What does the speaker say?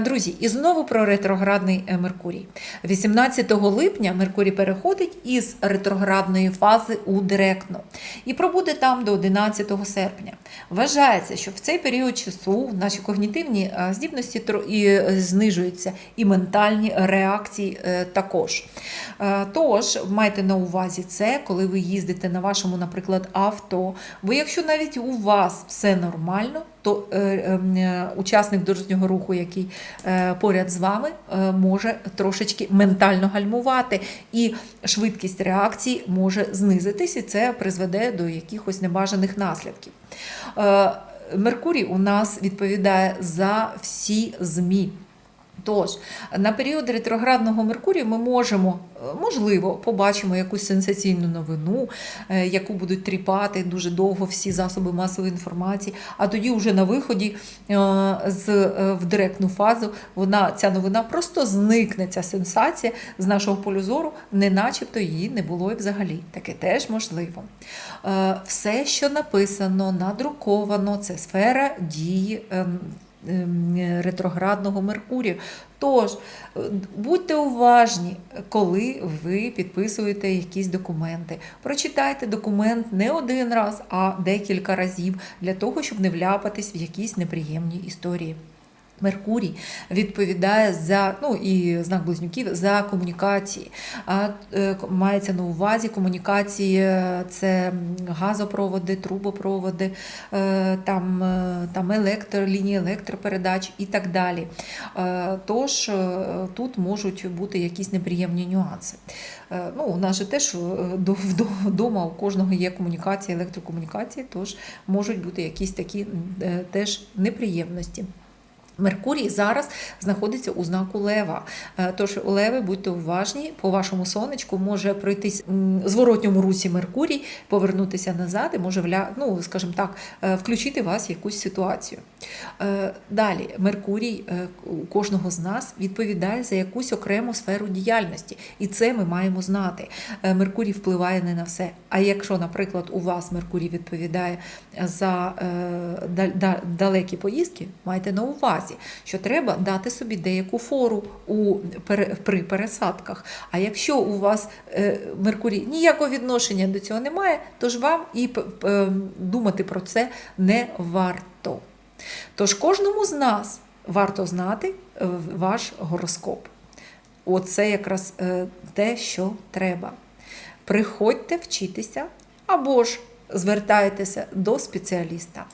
Друзі, і знову про ретроградний е, Меркурій. 18 липня Меркурій переходить із ретроградної фази у директну і пробуде там до 11 серпня. Вважається, що в цей період часу наші когнітивні е, здібності і е, знижуються, і ментальні реакції також. Тож майте на увазі це, коли ви їздите на вашому, наприклад, авто. Бо якщо навіть у вас все нормально, то е, ем, е, учасник дорожнього руху, який е, поряд з вами, може трошечки ментально гальмувати, і швидкість реакції може знизитись, і це призведе до якихось небажаних наслідків. Меркурій у нас відповідає за всі ЗМІ. Тож, на період ретроградного Меркурію ми можемо, е, можливо, побачимо якусь сенсаційну новину, е, яку будуть тріпати дуже довго всі засоби масової інформації. А тоді, вже на виході е, з, в директну фазу, вона, ця новина просто зникне, ця сенсація з нашого полю зору, не начебто її не було і взагалі. Таке теж можливо. Все, що написано, надруковано, це сфера дії. Ем, ретроградного Меркурію. Тож е, будьте уважні, коли ви підписуєте якісь документи. Прочитайте документ не один раз, а декілька разів для того, щоб не вляпатись в якісь неприємні історії. Меркурій відповідає за ну і знак близнюків за комунікації. А е, мається на увазі комунікації е, це газопроводи, трубопроводи, е, там, е, там електро, лінії електропередач і так далі. Е, Тож е, тут можуть бути якісь неприємні нюанси. Е, Ну, у нас же теж е, до- вдома у кожного є комунікація, електрокомунікації, тож можуть бути якісь такі е, теж неприємності. Меркурій зараз знаходиться у знаку Лева. Е, Тож у Леви будьте уважні, по вашому сонечку може пройтись зворотньому русі Меркурій, повернутися назад і може ну, скажімо так, е, включити вас в якусь ситуацію. Е, Далі, Меркурій у кожного з нас відповідає за якусь окрему сферу діяльності, і це ми маємо знати. Меркурій впливає не на все. А якщо, наприклад, у вас Меркурій відповідає за да- да- далекі поїздки, майте на увазі, що треба дати собі деяку фору у, при пересадках. А якщо у вас е, Меркурій ніякого відношення до цього немає, то ж вам і е, думати про це не варто. Тож кожному з нас варто знати е, ваш гороскоп. Оце якраз е, те, що треба. Приходьте вчитися або ж звертайтеся до спеціаліста.